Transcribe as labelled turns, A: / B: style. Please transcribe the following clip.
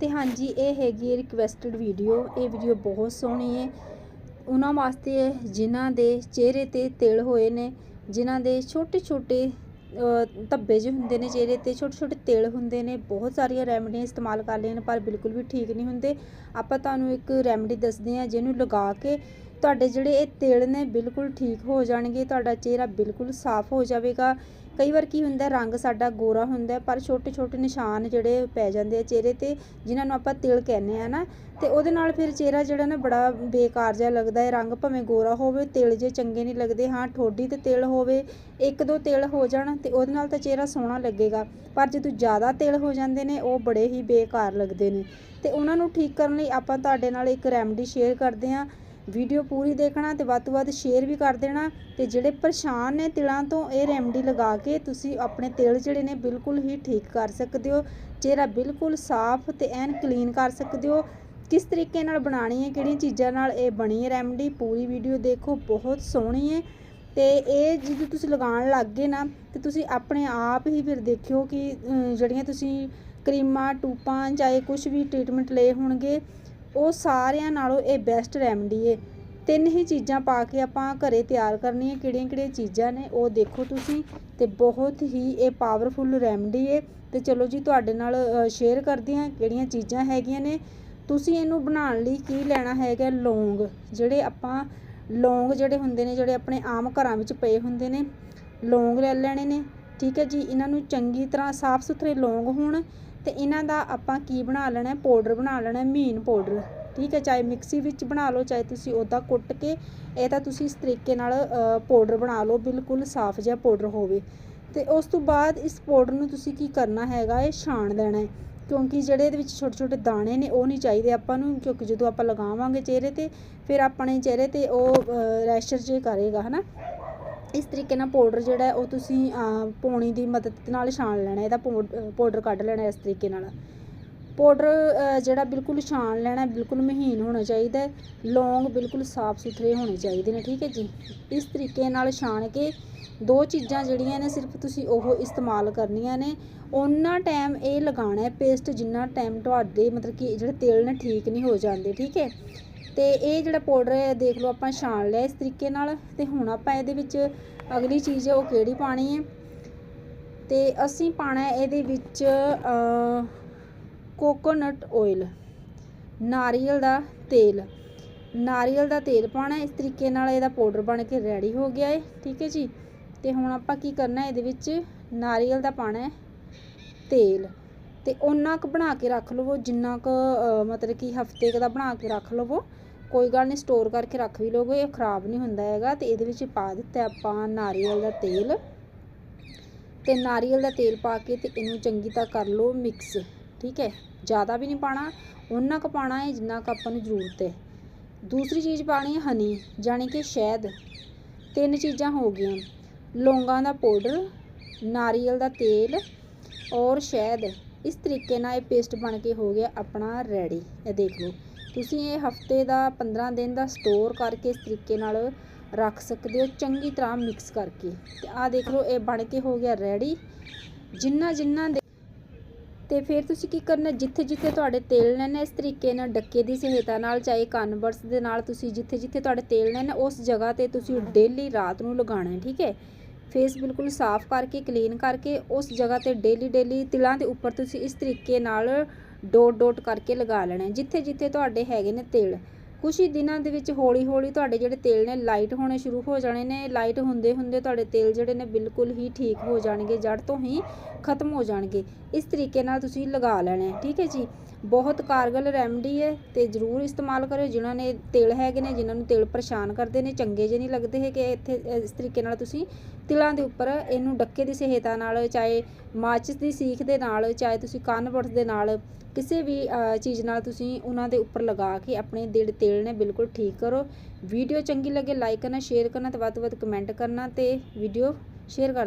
A: ਤੇ ਹਾਂਜੀ, ਇਹ ਹੈਗੀ ਹੈ ਰਿਕਵੈਸਟਡ ਵੀਡੀਓ ਇਹ ਵੀਡੀਓ ਬਹੁਤ ਸੋਹਣੀ ਹੈ। ਉਹਨਾਂ ਵਾਸਤੇ ਹੈ ਜਿਨ੍ਹਾਂ ਦੇ ਚਿਹਰੇ ਤੇ ਤਿਲ ਹੋਏ ਨੇ, ਜਿਨ੍ਹਾਂ ਦੇ ਛੋਟੇ ਛੋਟੇ ਧੱਬੇ ਜਿਹੇ ਹੁੰਦੇ ਨੇ ਚਿਹਰੇ ਤੇ ਛੋਟੇ ਛੋਟੇ ਤਿਲ ਹੁੰਦੇ ਨੇ, ਬਹੁਤ ਸਾਰੀਆਂ ਰੈਮਡੀਆਂ ਇਸਤੇਮਾਲ ਕਰ ਲਈਆਂ ਨੇ, ਪਰ ਬਿਲਕੁਲ ਵੀ ਠੀਕ ਨਹੀਂ ਹੁੰਦੇ। ਆਪਾਂ ਤੁਹਾਨੂੰ ਇੱਕ ਰੈਮਡੀ ਦੱਸਦੇ ਹਾਂ, ਜਿਹਨੂੰ ਲਗਾ ਕੇ ਤੁਹਾਡੇ ਜਿਹੜੇ ਇਹ ਤਿਲ ਨੇ ਬਿਲਕੁਲ ਠੀਕ ਹੋ ਜਾਣਗੇ, ਤੁਹਾਡਾ ਚਿਹਰਾ ਬਿਲਕੁਲ ਸਾਫ਼ ਹੋ ਜਾਵੇਗਾ। ਕਈ ਵਾਰ ਕੀ ਹੁੰਦਾ, ਰੰਗ ਸਾਡਾ ਗੋਰਾ ਹੁੰਦਾ ਪਰ ਛੋਟੇ ਛੋਟੇ ਨਿਸ਼ਾਨ ਜਿਹੜੇ ਪੈ ਜਾਂਦੇ ਆ ਚਿਹਰੇ ਤੇ, ਜਿਨ੍ਹਾਂ ਨੂੰ ਆਪਾਂ ਤਿਲ ਕਹਿੰਦੇ ਆ ਨਾ, ਤੇ ਉਹਦੇ ਨਾਲ ਫਿਰ ਚਿਹਰਾ ਜਿਹੜਾ ਨਾ ਬੜਾ ਬੇਕਾਰ ਜਿਹਾ ਲੱਗਦਾ ਹੈ। ਰੰਗ ਭਾਵੇਂ ਗੋਰਾ ਹੋਵੇ, ਤਿਲ ਜੇ ਚੰਗੇ ਨਹੀਂ ਲੱਗਦੇ, ਹਾਂ, ਠੋਡੀ ਤੇ ਤਿਲ ਹੋਵੇ, ਇੱਕ ਦੋ ਤਿਲ ਹੋ ਜਾਣ ਤੇ ਉਹਦੇ ਨਾਲ ਤਾਂ ਚਿਹਰਾ ਸੋਹਣਾ ਲੱਗੇਗਾ। ਪਰ ਜਦੋਂ ਜ਼ਿਆਦਾ ਤਿਲ ਹੋ ਜਾਂਦੇ ਨੇ, ਉਹ ਬੜੇ ਹੀ ਬੇਕਾਰ ਲੱਗਦੇ ਨੇ। ਤੇ ਉਹਨਾਂ ਨੂੰ ਠੀਕ ਕਰਨ ਲਈ ਆਪਾਂ ਤੁਹਾਡੇ ਨਾਲ ਇੱਕ ਰੈਮਡੀ ਸ਼ੇਅਰ ਕਰਦੇ ਹਾਂ। ਵੀਡੀਓ ਪੂਰੀ ਦੇਖਣਾ ਤੇ ਵੱਧ ਤੋਂ ਵੱਧ ਸ਼ੇਅਰ ਵੀ ਕਰ ਦੇਣਾ ਤੇ ਜਿਹੜੇ ਪਰੇਸ਼ਾਨ ਨੇ ਤਿਲਾਂ ਤੋਂ ਇਹ ਰੈਮਡੀ ਲਗਾ ਕੇ ਤੁਸੀਂ ਆਪਣੇ ਤਿਲ ਜਿਹੜੇ ਨੇ ਬਿਲਕੁਲ ਹੀ ਠੀਕ ਕਰ ਸਕਦੇ ਹੋ, ਚਿਹਰਾ ਬਿਲਕੁਲ ਸਾਫ਼ ਤੇ ਐਨ ਕਲੀਨ ਕਰ ਸਕਦੇ ਹੋ। ਕਿਸ ਤਰੀਕੇ ਨਾਲ ਬਣਾਣੀ ਹੈ, ਕਿਹੜੀਆਂ ਚੀਜ਼ਾਂ ਨਾਲ ਇਹ ਬਣੀ ਹੈ ਰੈਮਡੀ ਪੂਰੀ ਵੀਡੀਓ ਦੇਖੋ, ਬਹੁਤ ਸੋਹਣੀ ਹੈ। ਤੇ ਇਹ ਜਦੋਂ ਤੁਸੀਂ ਲਗਾਉਣ ਲੱਗ ਗਏ ਨਾ, ਤੇ ਤੁਸੀਂ ਆਪਣੇ ਆਪ ਹੀ ਫਿਰ ਦੇਖਿਓ ਕਿ ਜਿਹੜੀਆਂ ਤੁਸੀਂ ਕਰੀਮਾਂ, ਟੂਪਾਂ, ਚਾਹੇ ਕੁਝ ਵੀ ਟ੍ਰੀਟਮੈਂਟ ਲਏ ਹੋਣਗੇ ਉਹ ਸਾਰਿਆਂ ਨਾਲੋਂ ਇਹ ਬੈਸਟ ਰੈਮਡੀ ਹੈ ਤਿੰਨ ਹੀ ਚੀਜ਼ਾਂ ਪਾ ਕੇ ਆਪਾਂ ਘਰੇ ਤਿਆਰ ਕਰਨੀ ਹੈ ਕਿਹੜੀਆਂ ਕਿਹੜੀਆਂ ਚੀਜ਼ਾਂ ਨੇ, ਉਹ ਦੇਖੋ ਤੁਸੀਂ, ਤੇ ਬਹੁਤ ਹੀ ਇਹ ਪਾਵਰਫੁਲ ਰੈਮਡੀ ਹੈ ਤੇ ਚਲੋ ਜੀ, ਤੁਹਾਡੇ ਨਾਲ ਸ਼ੇਅਰ ਕਰਦੀ ਹਾਂ ਕਿਹੜੀਆਂ ਚੀਜ਼ਾਂ ਹੈਗੀਆਂ ਨੇ। ਤੁਸੀਂ ਇਹਨੂੰ ਬਣਾਉਣ ਲਈ ਕੀ ਲੈਣਾ ਹੈਗਾ ਲੌਂਗ। ਜਿਹੜੇ ਆਪਾਂ, ਲੌਂਗ ਜਿਹੜੇ ਹੁੰਦੇ ਨੇ, ਜਿਹੜੇ ਆਪਣੇ ਆਮ ਘਰਾਂ ਵਿੱਚ ਪਏ ਹੁੰਦੇ ਨੇ, ਲੌਂਗ ਲੈ ਲੈਣੇ ਨੇ। ਠੀਕ ਹੈ ਜੀ, ਇਹਨਾਂ ਨੂੰ ਚੰਗੀ ਤਰ੍ਹਾਂ ਸਾਫ਼ ਸੁਥਰੇ ਲੌਂਗ ਹੋਣ। ਤੇ ਇਹਨਾਂ ਦਾ ਆਪਾਂ ਕੀ ਬਣਾ ਲੈਣਾ ਪਾਊਡਰ ਬਣਾ ਲੈਣਾ ਮੀਨ ਪਾਊਡਰ ਠੀਕ ਹੈ, ਚਾਹੇ ਮਿਕਸੀ ਵਿੱਚ ਬਣਾ ਲਓ, ਚਾਹੇ ਤੁਸੀਂ ਉੱਦਾਂ ਕੁੱਟ ਕੇ, ਇਹ ਤਾਂ ਤੁਸੀਂ ਇਸ ਤਰੀਕੇ ਨਾਲ ਪਾਊਡਰ ਬਣਾ ਲਓ, ਬਿਲਕੁਲ ਸਾਫ਼ ਜਿਹਾ ਪਾਊਡਰ ਹੋਵੇ। ਤੇ ਉਸ ਤੋਂ ਬਾਅਦ ਇਸ ਪਾਊਡਰ ਨੂੰ ਤੁਸੀਂ ਕੀ ਕਰਨਾ ਹੈਗਾ ਇਹ ਛਾਣ ਦੇਣਾ ਹੈ। ਕਿਉਂਕਿ ਜਿਹੜੇ ਇਹਦੇ ਵਿੱਚ ਛੋਟੇ ਛੋਟੇ ਦਾਣੇ ਨੇ, ਉਹ ਨਹੀਂ ਚਾਹੀਦੇ ਆਪਾਂ ਨੂੰ, ਕਿਉਂਕਿ ਜਦੋਂ ਆਪਾਂ ਲਗਾਵਾਂਗੇ ਚਿਹਰੇ ਤੇ, ਫਿਰ ਆਪਣੇ ਚਿਹਰੇ ਤੇ ਉਹ ਰੈਸ਼ਰ ਜੇ ਕਰੇਗਾ, ਹਨਾ? ਇਸ ਤਰੀਕੇ ਨਾਲ ਪਾਊਡਰ ਜਿਹੜਾ ਉਹ ਤੁਸੀਂ ਅਹ, ਪੌਣੀ ਦੀ ਮਦਦ ਨਾਲ ਛਾਣ ਲੈਣਾ ਇਹਦਾ ਪਾਊਡਰ ਕੱਢ ਲੈਣਾ ਇਸ ਤਰੀਕੇ ਨਾਲ। ਪਾਊਡਰ ਜਿਹੜਾ ਬਿਲਕੁਲ ਛਾਣ ਲੈਣਾ ਬਿਲਕੁਲ ਮਹੀਨ ਹੋਣਾ ਚਾਹੀਦਾ ਹੈ ਲੌਂਗ ਬਿਲਕੁਲ ਸਾਫ਼ ਸੁਥਰੇ ਹੋਣੇ ਚਾਹੀਦੇ ਨੇ ਠੀਕ ਹੈ ਜੀ? ਇਸ ਤਰੀਕੇ ਨਾਲ ਛਾਣ ਕੇ ਦੋ ਚੀਜ਼ਾਂ ਜਿਹੜੀਆਂ ਨੇ ਸਿਰਫ ਤੁਸੀਂ ਉਹ ਇਸਤੇਮਾਲ ਕਰਨੀਆਂ ਨੇ। ਉਹਨਾਂ ਟਾਈਮ ਇਹ ਲਗਾਉਣਾ ਹੈ ਪੇਸਟ ਜਿੰਨਾ ਟਾਈਮ ਤੁਹਾਡੇ ਮਤਲਬ ਕਿ ਜਿਹੜੇ ਤੇਲ ਨੇ ਠੀਕ ਨਹੀਂ ਹੋ ਜਾਂਦੇ ਠੀਕ ਹੈ? ਤੇ ਇਹ ਜਿਹੜਾ ਪਾਊਡਰ ਹੈ, ਦੇਖ ਲਓ ਆਪਾਂ ਛਾਣ ਲਿਆ ਇਸ ਤਰੀਕੇ ਨਾਲ ਤੇ ਹੁਣ ਆਪਾਂ ਇਹਦੇ ਵਿੱਚ ਅਗਲੀ ਚੀਜ਼ ਹੈ, ਉਹ ਕਿਹੜੀ ਪਾਣੀ ਹੈ। ਤੇ ਅਸੀਂ ਪਾਣਾ ਹੈ ਇਹਦੇ ਵਿੱਚ ਕੋਕੋਨਟ ਆਇਲ ਨਾਰੀਅਲ ਦਾ ਤੇਲ। ਨਾਰੀਅਲ ਦਾ ਤੇਲ ਪਾਣਾ ਇਸ ਤਰੀਕੇ ਨਾਲ ਇਹਦਾ ਪਾਊਡਰ ਬਣ ਕੇ ਰੈਡੀ ਹੋ ਗਿਆ ਹੈ, ਠੀਕ ਹੈ ਜੀ। ਤੇ ਹੁਣ ਆਪਾਂ ਕੀ ਕਰਨਾ ਹੈ, ਇਹਦੇ ਵਿੱਚ ਨਾਰੀਅਲ ਦਾ ਪਾਣਾ ਹੈ, ਤੇਲ। ਤੇ ਉਹਨਾਂ ਕੁ ਬਣਾ ਕੇ ਰੱਖ ਲਵੋ, ਜਿੰਨਾ ਕੁ ਮਤਲਬ ਕਿ ਹਫ਼ਤੇ ਕੁ ਦਾ ਬਣਾ ਕੇ ਰੱਖ ਲਵੋ। ਕੋਈ ਗੱਲ ਨਹੀਂ ਸਟੋਰ ਕਰਕੇ ਰੱਖ ਵੀ ਲਓਗੇ ਇਹ ਖਰਾਬ ਨਹੀਂ ਹੁੰਦਾ ਹੈਗਾ। ਤੇ ਇਹਦੇ ਵਿੱਚ ਪਾ ਦਿੱਤਾ ਆਪਾਂ ਨਾਰੀਅਲ ਦਾ ਤੇਲ। ਤੇ ਨਾਰੀਅਲ ਦਾ ਤੇਲ ਪਾ ਕੇ ਤੇ ਇਹਨੂੰ ਚੰਗੀ ਤਰ੍ਹਾਂ ਕਰ ਲਓ ਮਿਕਸ ਠੀਕ ਹੈ? ਜ਼ਿਆਦਾ ਵੀ ਨਹੀਂ ਪਾਣਾ ਉਹਨਾਂ ਕੁ ਪਾਣਾ ਹੈ ਜਿੰਨਾ ਕੁ ਆਪਾਂ ਨੂੰ ਜ਼ਰੂਰਤ ਹੈ। ਦੂਸਰੀ ਚੀਜ਼ ਪਾਣੀ ਹੈ ਹਨੀ ਜਾਣੀ ਕਿ ਸ਼ਹਿਦ। ਤਿੰਨ ਚੀਜ਼ਾਂ ਹੋ ਗਈਆਂ, ਲੌਂਗਾਂ ਦਾ ਪਾਊਡਰ ਨਾਰੀਅਲ ਦਾ ਤੇਲ ਔਰ ਸ਼ਹਿਦ। ਇਸ ਤਰੀਕੇ ਨਾਲ ਇਹ ਪੇਸਟ ਬਣ ਕੇ ਹੋ ਗਿਆ ਆਪਣਾ ਰੈਡੀ ਇਹ ਦੇਖ ਲਓ। ਤੁਸੀਂ ਇਹ ਹਫ਼ਤੇ ਦਾ 15 ਦਿਨ ਦਾ ਸਟੋਰ ਕਰਕੇ ਇਸ ਤਰੀਕੇ ਨਾਲ ਰੱਖ ਸਕਦੇ ਹੋ, ਚੰਗੀ ਤਰ੍ਹਾਂ ਮਿਕਸ ਕਰਕੇ। ਤੇ ਆਹ ਦੇਖ ਲਓ, ਇਹ ਬਣ ਕੇ ਹੋ ਗਿਆ ਰੈਡੀ ਜਿੰਨਾ ਜਿੰਨਾ ਦੇ ਤੇ ਫਿਰ ਤੁਸੀਂ ਕੀ ਕਰਨਾ, ਜਿੱਥੇ ਜਿੱਥੇ ਤੁਹਾਡੇ ਤੇਲ ਨੇ ਇਸ ਤਰੀਕੇ ਨਾਲ ਡੱਕੇ ਦੀ ਸਹਾਇਤਾ ਨਾਲ, ਚਾਹੇ ਕਨਵਰਸ ਦੇ ਨਾਲ ਤੁਸੀਂ ਜਿੱਥੇ ਜਿੱਥੇ ਤੁਹਾਡੇ ਤੇਲ ਨੇ ਉਸ ਜਗ੍ਹਾ ਤੇ ਤੁਸੀਂ ਡੇਲੀ ਰਾਤ ਨੂੰ ਲਗਾਉਣਾ ਠੀਕ ਹੈ? ਫੇਸ ਬਿਲਕੁਲ ਸਾਫ਼ ਕਰਕੇ ਕਲੀਨ ਕਰਕੇ, ਉਸ ਜਗ੍ਹਾ ਤੇ ਡੇਲੀ ਡੇਲੀ ਤਿਲਾਂ ਦੇ ਉੱਪਰ ਤੁਸੀਂ ਇਸ ਤਰੀਕੇ ਨਾਲ ਡੋਟ ਡੋਟ ਕਰਕੇ ਲਗਾ ਲੈਣਾ ਜਿੱਥੇ ਜਿੱਥੇ ਤੁਹਾਡੇ ਹੈਗੇ ਨੇ ਤਿਲ। ਕੁਛ ਹੀ ਦਿਨਾਂ ਦੇ ਵਿੱਚ ਹੌਲੀ ਹੌਲੀ ਤੁਹਾਡੇ ਜਿਹੜੇ ਤੇਲ ਨੇ ਲਾਈਟ ਹੋਣੇ ਸ਼ੁਰੂ ਹੋ ਜਾਣੇ ਨੇ ਲਾਈਟ ਹੁੰਦੇ ਹੁੰਦੇ ਤੁਹਾਡੇ ਤੇਲ ਜਿਹੜੇ ਨੇ ਬਿਲਕੁਲ ਹੀ ਠੀਕ ਹੋ ਜਾਣਗੇ ਜੜ ਤੋਂ ਹੀ ਖਤਮ ਹੋ ਜਾਣਗੇ। ਇਸ ਤਰੀਕੇ ਨਾਲ ਤੁਸੀਂ ਲਗਾ ਲੈਣਾ ਹੈ ਠੀਕ ਹੈ ਜੀ? ਬਹੁਤ ਕਾਰਗਲ ਰੈਮਡੀ ਹੈ ਤੇ ਜਰੂਰ ਇਸਤੇਮਾਲ ਕਰਿਓ, ਜਿਨ੍ਹਾਂ ਨੇ ਤੇਲ ਹੈਗੇ ਨੇ, ਜਿਨ੍ਹਾਂ ਨੂੰ ਤੇਲ ਪਰੇਸ਼ਾਨ ਕਰਦੇ ਨੇ, ਚੰਗੇ ਜੇ ਨਹੀਂ ਲੱਗਦੇ ਹੈ ਕਿ ਇੱਥੇ ਇਸ ਤਰੀਕੇ ਨਾਲ ਤੁਸੀਂ ਤਿਲਾਂ ਦੇ ਉੱਪਰ ਇਹਨੂੰ ਡੱਕੇ ਦੀ ਸਹਾਇਤਾ ਨਾਲ, ਚਾਹੇ ਮਾਚਿਸ ਦੀ ਸੀਖ ਦੇ ਨਾਲ, ਚਾਹੇ ਤੁਸੀਂ ਕੰਨ ਦੇ ਨਾਲ ਕਿਸੇ ਵੀ ਚੀਜ਼ ਨਾਲ ਤੁਸੀਂ ਉਹਨਾਂ ਦੇ ਉੱਪਰ ਲਗਾ ਕੇ ਆਪਣੇ ਦਿਲ ਤੇਲ ਨੇ ਬਿਲਕੁਲ ਠੀਕ ਕਰੋ। ਵੀਡੀਓ ਚੰਗੀ ਲੱਗੇ ਲਾਈਕ ਕਰਨਾ ਸ਼ੇਅਰ ਕਰਨਾ ਤੇ ਵੱਧ ਤੋਂ ਵੱਧ ਕਮੈਂਟ ਕਰਨਾ ਤੇ ਵੀਡੀਓ ਸ਼ੇਅਰ ਕਰ ਦੇਣਾ।